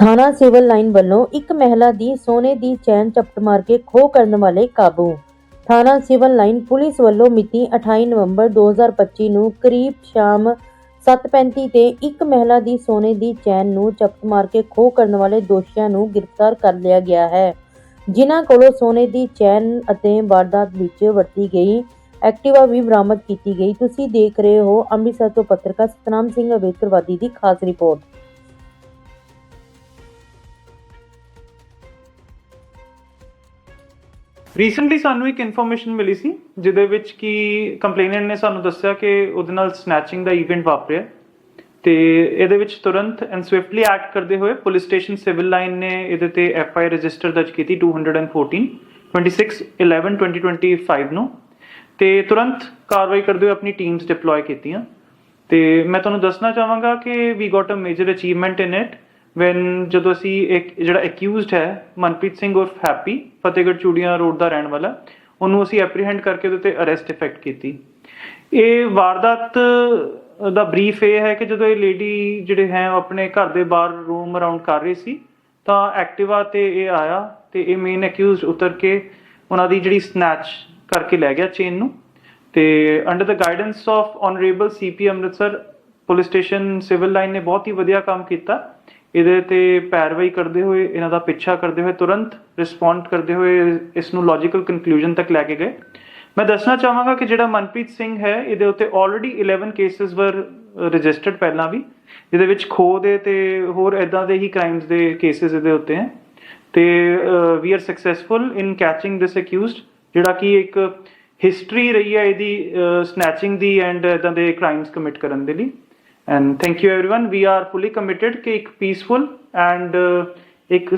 ਥਾਣਾ civil line ਵੱਲੋਂ ਇੱਕ ਮਹਿਲਾ ਦੀ ਸੋਨੇ ਦੀ ਚੈਨ ਚਪਟ ਮਾਰ ਕੇ ਖੋਹ ਕਰਨ ਵਾਲੇ ਕਾਬੂ। ਥਾਣਾ ਸਿਵਲ ਲਾਈਨ ਪੁਲਿਸ ਵੱਲੋਂ ਮਿਤੀ 28 ਨਵੰਬਰ 2025 ਨੂੰ ਕਰੀਬ ਸ਼ਾਮ 7:35 ਤੇ ਇੱਕ ਮਹਿਲਾ ਦੀ ਸੋਨੇ ਦੀ ਚੈਨ ਨੂੰ ਚਪਟ ਮਾਰ ਕੇ ਖੋਹ ਕਰਨ ਵਾਲੇ ਦੋਸ਼ੀਆਂ ਨੂੰ ਗ੍ਰਿਫਤਾਰ ਕਰ ਲਿਆ ਗਿਆ ਹੈ। ਜਿਨ੍ਹਾਂ ਕੋਲੋਂ ਸੋਨੇ ਦੀ ਚੈਨ ਅਤੇ ਵਾਰਦਾਤ ਵਿੱਚ ਵਰਤੀ ਗਈ, ਐਕਟਿਵਾ ਵੀ ਬਰਾਮਦ ਕੀਤੀ ਗਈ। ਤੁਸੀਂ ਦੇਖ ਰਹੇ ਹੋ ਅੰਮ੍ਰਿਤਸਰ ਤੋਂ ਪੱਤਰਕਾਰ ਸਤਨਾਮ ਸਿੰਘ ਅਵੇਕਰਵਾਦੀ ਦੀ ਖਾਸ ਰਿਪੋਰਟ। ਰੀਸੈਂਟਲੀ ਸਾਨੂੰ ਇੱਕ ਇਨਫੋਰਮੇਸ਼ਨ ਮਿਲੀ ਸੀ, ਜਿਹਦੇ ਵਿੱਚ ਕਿ ਕੰਪਲੇਨੈਂਟ ਨੇ ਸਾਨੂੰ ਦੱਸਿਆ ਕਿ ਉਹਦੇ ਨਾਲ ਸਨੈਚਿੰਗ ਦਾ ਇਵੈਂਟ ਵਾਪਰਿਆ ਤੇ ਇਹਦੇ ਵਿੱਚ ਤੁਰੰਤ ਐਂਡ ਸਵਿਫਟਲੀ ਐਕਟ ਕਰਦੇ ਹੋਏ ਪੁਲਿਸ ਸਟੇਸ਼ਨ ਸਿਵਲ ਲਾਈਨ ਨੇ ਇਹਦੇ ਤੇ ਐਫ ਆਈ ਰਜਿਸਟਰ ਦਰਜ ਕੀਤੀ 214 26 11 2025 ਨੂੰ। ਤੇ ਤੁਰੰਤ ਕਾਰਵਾਈ ਕਰਦੇ ਹੋਏ ਆਪਣੀ ਟੀਮਸ ਡਿਪਲੋਏ ਕੀਤੀਆਂ। ਤੇ ਮੈਂ ਤੁਹਾਨੂੰ ਦੱਸਣਾ ਚਾਹਾਂਗਾ ਕਿ we got a major achievement in it when ਜਦੋਂ ਅਸੀਂ ਇੱਕ, ਜਿਹੜਾ ਅਕਿਊਜ਼ਡ ਹੈ, ਮਨਪ੍ਰੀਤ ਸਿੰਘ ਉਰਫ ਹੈਪੀ, ਫਤਿਹਗੜ੍ਹ ਚੂੜੀਆਂ ਰੋਡ ਦਾ ਰਹਿਣ ਵਾਲਾ, ਉਹਨੂੰ ਅਸੀਂ ਐਪਰੀਹੈਂਡ ਕਰਕੇ ਉਹਦੇ ਤੇ ਅਰੈਸਟ ਇਫੈਕਟ ਕੀਤੀ। ਇਹ ਵਾਰਦਾਤ ਦਾ ਬਰੀਫ ਇਹ ਹੈ ਕਿ ਜਦੋਂ ਇਹ ਲੇਡੀ ਜਿਹੜੇ ਹੈ ਆਪਣੇ ਘਰ ਦੇ ਬਾਹਰ ਰੂਮ ਅਰਾਊਂਡ ਕਰ ਰਹੀ ਸੀ, ਤਾਂ ਐਕਟਿਵਾ ਤੇ ਇਹ ਆਇਆ ਤੇ ਇਹ ਮੇਨ ਅਕਿਊਜ਼ਡ ਉਤਰ ਕੇ ਉਹਨਾਂ ਦੀ ਜਿਹੜੀ ਸਨੈਚ ਕਰਕੇ ਲੈ ਗਿਆ ਚੇਨ ਨੂੰ ਤੇ under the guidance of honourable CP Amritsar police station civil line ਨੇ ਬਹੁਤ ਹੀ ਵਧੀਆ ਕੰਮ ਕੀਤਾ। ਇਹਦੇ ਤੇ ਪੈਰਵਾਈ ਕਰਦੇ ਹੋਏ, ਇਹਨਾਂ ਦਾ ਪਿੱਛਾ ਕਰਦੇ ਹੋਏ, ਤੁਰੰਤ ਰਿਸਪੌਂਡ ਕਰਦੇ ਹੋਏ ਇਸ ਨੂੰ ਲੌਜੀਕਲ ਕਨਕਲੂਜਨ ਤੱਕ ਲੈ ਕੇ ਗਏ। ਮੈਂ ਦੱਸਣਾ ਚਾਹਾਂਗਾ ਕਿ ਜਿਹੜਾ ਮਨਪ੍ਰੀਤ ਸਿੰਘ ਹੈ, ਇਹਦੇ ਉੱਤੇ ਆਲਰੇਡੀ 11 ਕੇਸਸ ਵਰ ਰਜਿਸਟਰਡ ਪਹਿਲਾਂ ਵੀ। ਜਿਹਦੇ ਵਿੱਚ ਖੋਹ ਦੇ ਤੇ ਹੋਰ ਐਦਾਂ ਦੇ ਹੀ ਕ੍ਰਾਈਮਸ ਦੇ ਕੇਸਸ ਇਹਦੇ ਉੱਤੇ ਹੈ। ਤੇ we are successful in catching this accused ਜਿਹੜਾ ਕਿ ਇੱਕ ਹਿਸਟਰੀ ਰਹੀ ਹੈ ਇਹਦੀ ਸਨੈਚਿੰਗ ਦੀ ਐਂਡ ਇਦਾਂ ਦੇ ਕ੍ਰਾਈਮਸ ਕਮਿਟ ਕਰਨ ਦੇ ਲਈ। And thank you everyone we are fully committed कि एक पीसफुल एंड एक